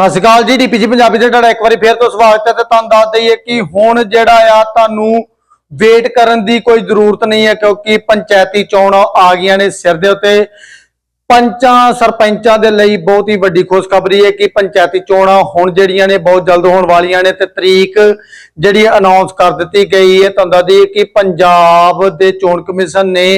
ਸਤਿ ਸ਼੍ਰੀ ਅਕਾਲ ਜੀ, ਡੀਪੀਜੀ ਪੰਜਾਬੀ ਦੇ ਤੁਹਾਡਾ ਇੱਕ ਵਾਰੀ ਫੇਰ ਤੋਂ ਸਵਾਗਤ ਹੈ ਤੇ ਤੁਹਾਨੂੰ ਦੱਸ ਦਈਏ ਕਿ ਹੁਣ ਜਿਹੜਾ ਆ ਤੁਹਾਨੂੰ ਵੇਟ ਕਰਨ ਦੀ ਕੋਈ ਜ਼ਰੂਰਤ ਨਹੀਂ ਹੈ ਕਿਉਂਕਿ ਪੰਚਾਇਤੀ ਚੋਣਾਂ ਆ ਗਈਆਂ ਨੇ ਸਿਰ ਦੇ ਉੱਤੇ। ਪੰਚਾਂ, ਸਰਪੰਚਾਂ ਦੇ ਲਈ ਬਹੁਤ ਹੀ ਵੱਡੀ ਖੁਸ਼ਖਬਰੀ ਹੈ ਕਿ ਪੰਚਾਇਤੀ ਚੋਣਾਂ ਹੁਣ ਜਿਹੜੀਆਂ ਨੇ ਬਹੁਤ ਜਲਦ ਹੋਣ ਵਾਲੀਆਂ ਨੇ ਤੇ ਤਰੀਕ ਜਿਹੜੀ ਅਨਾਉਂਸ ਕਰ ਦਿੱਤੀ ਗਈ ਹੈ। ਤੁਹਾਨੂੰ ਦੱਸ ਦਈਏ ਕਿ ਪੰਜਾਬ ਦੇ ਚੋਣ ਕਮਿਸ਼ਨ ਨੇ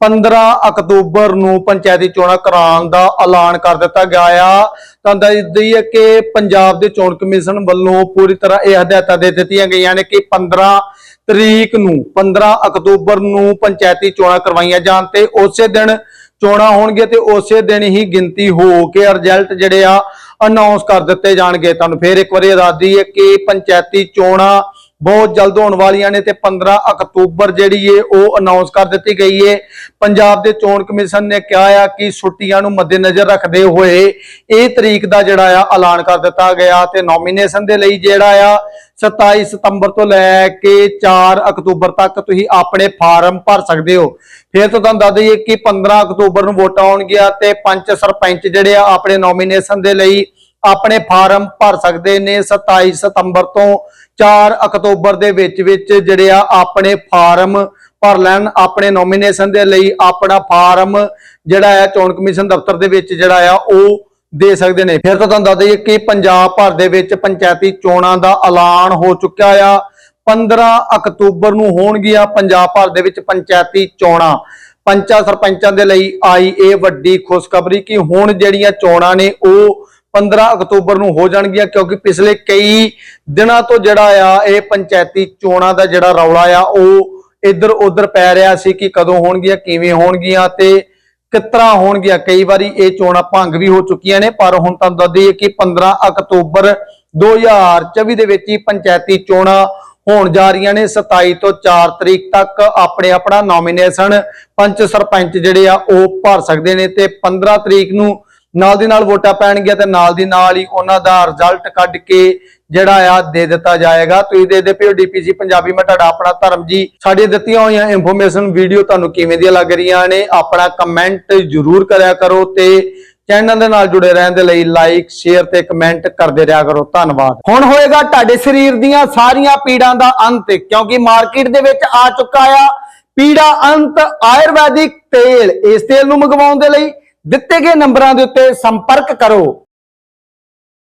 15 ਅਕਤੂਬਰ ਨੂੰ ਪੰਚਾਇਤੀ ਚੋਣਾਂ ਕਰਾਉਣ ਦਾ ਐਲਾਨ ਕਰ ਦਿੱਤਾ ਗਿਆ ਆ। ਤੁਹਾਨੂੰ ਦੱਸ ਦਈਏ ਕਿ ਪੰਜਾਬ ਦੇ ਚੋਣ ਕਮਿਸ਼ਨ ਵੱਲੋਂ ਪੂਰੀ ਤਰ੍ਹਾਂ ਇਹ ਹਦਾਇਤਾਂ ਦੇ ਦਿੱਤੀਆਂ ਗਈਆਂ ਨੇ ਕਿ 15 ਤਰੀਕ ਨੂੰ 15 ਅਕਤੂਬਰ ਨੂੰ ਪੰਚਾਇਤੀ ਚੋਣਾਂ ਕਰਵਾਈਆਂ ਜਾਣ ਤੇ ਉਸੇ ਦਿਨ ਚੋਣਾਂ ਹੋਣਗੀਆਂ ਤੇ ਉਸੇ ਦਿਨ ਹੀ ਗਿਣਤੀ ਹੋ ਕੇ ਰਿਜ਼ਲਟ ਜਿਹੜੇ ਆ ਅਨਾਉਂਸ ਕਰ ਦਿੱਤੇ ਜਾਣਗੇ। ਤੁਹਾਨੂੰ ਫੇਰ ਇੱਕ ਵਾਰੀ ਦੱਸਦੀ ਹੈ ਕਿ ਪੰਚਾਇਤੀ ਚੋਣਾਂ ਬਹੁਤ ਜਲਦ ਹੋਣ ਵਾਲੀਆਂ ਨੇ ਤੇ 15 ਅਕਤੂਬਰ ਜਿਹੜੀ ਏ, ਉਹ ਅਨਾਉਂਸ ਕਰ ਦਿੱਤੀ ਗਈ ਏ। ਪੰਜਾਬ ਦੇ ਚੋਣ ਕਮਿਸ਼ਨ ਨੇ ਕਿਹਾ ਆ ਕਿ ਛੁੱਟੀਆਂ ਨੂੰ ਮੱਦੇਨਜ਼ਰ ਰੱਖਦੇ ਹੋਏ ਇਹ ਤਰੀਕ ਦਾ ਜਿਹੜਾ ਆ, ਐਲਾਨ ਕਰ ਦਿੱਤਾ ਗਿਆ ਤੇ ਨੋਮੀਨੇਸ਼ਨ ਦੇ ਲਈ ਜਿਹੜਾ ਆ 27 ਸਤੰਬਰ ਤੋਂ ਲੈ ਕੇ 4 ਅਕਤੂਬਰ ਤੱਕ ਤੁਸੀਂ ਆਪਣੇ ਫਾਰਮ ਭਰ ਸਕਦੇ ਹੋ। ਫਿਰ ਤੋਂ ਤੁਹਾਨੂੰ ਦੱਸ ਦਈਏ ਕਿ 15 ਅਕਤੂਬਰ ਨੂੰ ਵੋਟਾਂ ਆਉਣਗੀਆਂ ਤੇ ਪੰਚ ਸਰਪੰਚ ਜਿਹੜੇ ਆ, ਆਪਣੇ ਨੋਮੀਨੇਸ਼ਨ ਦੇ ਲਈ ਆਪਣੇ ਫਾਰਮ ਭਰ ਸਕਦੇ ਨੇ 27 ਸਤੰਬਰ ਤੋਂ। 4 ਅਕਤੂਬਰ ਦੇ ਵਿੱਚ ਵਿੱਚ ਜਿਹੜੇ ਆ ਆਪਣੇ ਫਾਰਮ ਭਰ ਲੈਣ, ਆਪਣੇ ਨੋਮੀਨੇਸ਼ਨ ਦੇ ਲਈ ਆਪਣਾ ਫਾਰਮ ਜਿਹੜਾ ਆ ਚੋਣ ਕਮਿਸ਼ਨ ਦਫ਼ਤਰ ਦੇ ਵਿੱਚ ਜਿਹੜਾ ਆ, ਉਹ ਦੇ ਸਕਦੇ ਨੇ। ਫਿਰ ਤਾਂ ਤੁਹਾਨੂੰ ਦੱਸ ਦਈਏ ਕਿ ਪੰਜਾਬ ਭਰ ਦੇ ਵਿੱਚ ਪੰਚਾਇਤੀ ਚੋਣਾਂ ਦਾ ਐਲਾਨ ਹੋ ਚੁੱਕਿਆ ਆ। 15 ਅਕਤੂਬਰ ਨੂੰ ਹੋਣਗੀਆਂ ਪੰਜਾਬ ਭਰ ਦੇ ਵਿੱਚ ਪੰਚਾਇਤੀ ਚੋਣਾਂ। ਪੰਚਾਂ ਸਰਪੰਚਾਂ ਦੇ ਲਈ ਆਈ ਇਹ ਵੱਡੀ ਖੁਸ਼ਖਬਰੀ ਕਿ ਹੁਣ ਜਿਹੜੀਆਂ ਚੋਣਾਂ ਨੇ, ਉਹ 15 ਅਕਤੂਬਰ ਨੂੰ ਹੋ ਜਾਣਗੀਆਂ, ਕਿਉਂਕਿ ਪਿਛਲੇ ਕਈ ਦਿਨਾਂ ਤੋਂ ਜਿਹੜਾ ਆ, ਇਹ ਪੰਚਾਇਤੀ ਚੋਣਾਂ ਦਾ ਜਿਹੜਾ ਰੌਲਾ ਆ, ਉਹ ਇੱਧਰ ਉੱਧਰ ਪੈ ਰਿਹਾ ਸੀ ਕਿ ਕਦੋਂ ਹੋਣਗੀਆਂ, ਕਿਵੇਂ ਹੋਣਗੀਆਂ ਤੇ ਕਿਤਰਾ ਹੋਣਗੀਆਂ। ਕਈ ਵਾਰੀ ਇਹ ਚੋਣਾਂ ਭੰਗ ਵੀ ਹੋ ਚੁੱਕੀਆਂ ਨੇ, ਪਰ ਹੁਣ ਤੁਹਾਨੂੰ ਦੱਸ ਦਈਏ ਕਿ 15 ਅਕਤੂਬਰ 2024 ਦੇ ਵਿੱਚ ਹੀ ਪੰਚਾਇਤੀ ਚੋਣਾਂ ਹੋਣ ਜਾ ਰਹੀਆਂ ਨੇ। 27 ਤੋਂ 4 ਤਰੀਕ ਤੱਕ ਆਪਣੇ ਆਪਣਾ ਨੋਮੀਨੇਸ਼ਨ ਪੰਚ ਸਰਪੰਚ ਜਿਹੜੇ ਆ, ਉਹ ਭਰ ਸਕਦੇ ਨੇ ਤੇ 15 ਤਰੀਕ ਨੂੰ ਨਾਲ ਦੀ ਨਾਲ ਵੋਟਾਂ ਪੈਣਗੀਆਂ ਤੇ ਨਾਲ ਦੀ ਨਾਲ ਹੀ ਉਹਨਾਂ ਦਾ ਰਿਜ਼ਲਟ ਕੱਢ ਕੇ ਜਿਹੜਾ ਆ ਦੇ ਦਿੱਤਾ ਜਾਏਗਾ। ਤੁਸੀਂ ਦੇਖਦੇ ਪਿਓ ਡੀਪੀਸੀ ਪੰਜਾਬੀ ਮੈਂ ਤੁਹਾਡਾ ਆਪਣਾ ਧਰਮ ਜੀ ਸਾਡੀਆਂ ਦਿੱਤੀਆਂ ਹੋਈਆਂ ਇਨਫੋਰਮੇਸ਼ਨ ਵੀਡੀਓ ਤੁਹਾਨੂੰ ਕਿਵੇਂ ਦੀਆਂ ਲੱਗ ਰਹੀਆਂ ਨੇ, ਆਪਣਾ ਕਮੈਂਟ ਜ਼ਰੂਰ ਕਰਿਆ ਕਰੋ ਤੇ ਚੈਨਲ ਦੇ ਨਾਲ ਜੁੜੇ ਰਹਿਣ ਦੇ ਲਈ ਲਾਈਕ ਸ਼ੇਅਰ ਤੇ ਕਮੈਂਟ ਕਰਦੇ ਰਿਹਾ ਕਰੋ। ਧੰਨਵਾਦ। ਹੁਣ ਹੋਏਗਾ ਤੁਹਾਡੇ ਸਰੀਰ ਦੀਆਂ ਸਾਰੀਆਂ ਪੀੜਾਂ ਦਾ ਅੰਤ, ਕਿਉਂਕਿ ਮਾਰਕੀਟ ਦੇ ਵਿੱਚ ਆ ਚੁੱਕਾ ਆ ਪੀੜਾ ਅੰਤ, ਆਯੁਰਵੈਦਿਕ ਤੇਲ। ਇਸ ਤੇਲ ਨੂੰ ਮੰਗਵਾਉਣ ਦੇ ਲਈ ਦਿੱਤੇ ਗਏ ਨੰਬਰਾਂ ਦੇ ਉੱਤੇ ਸੰਪਰਕ ਕਰੋ।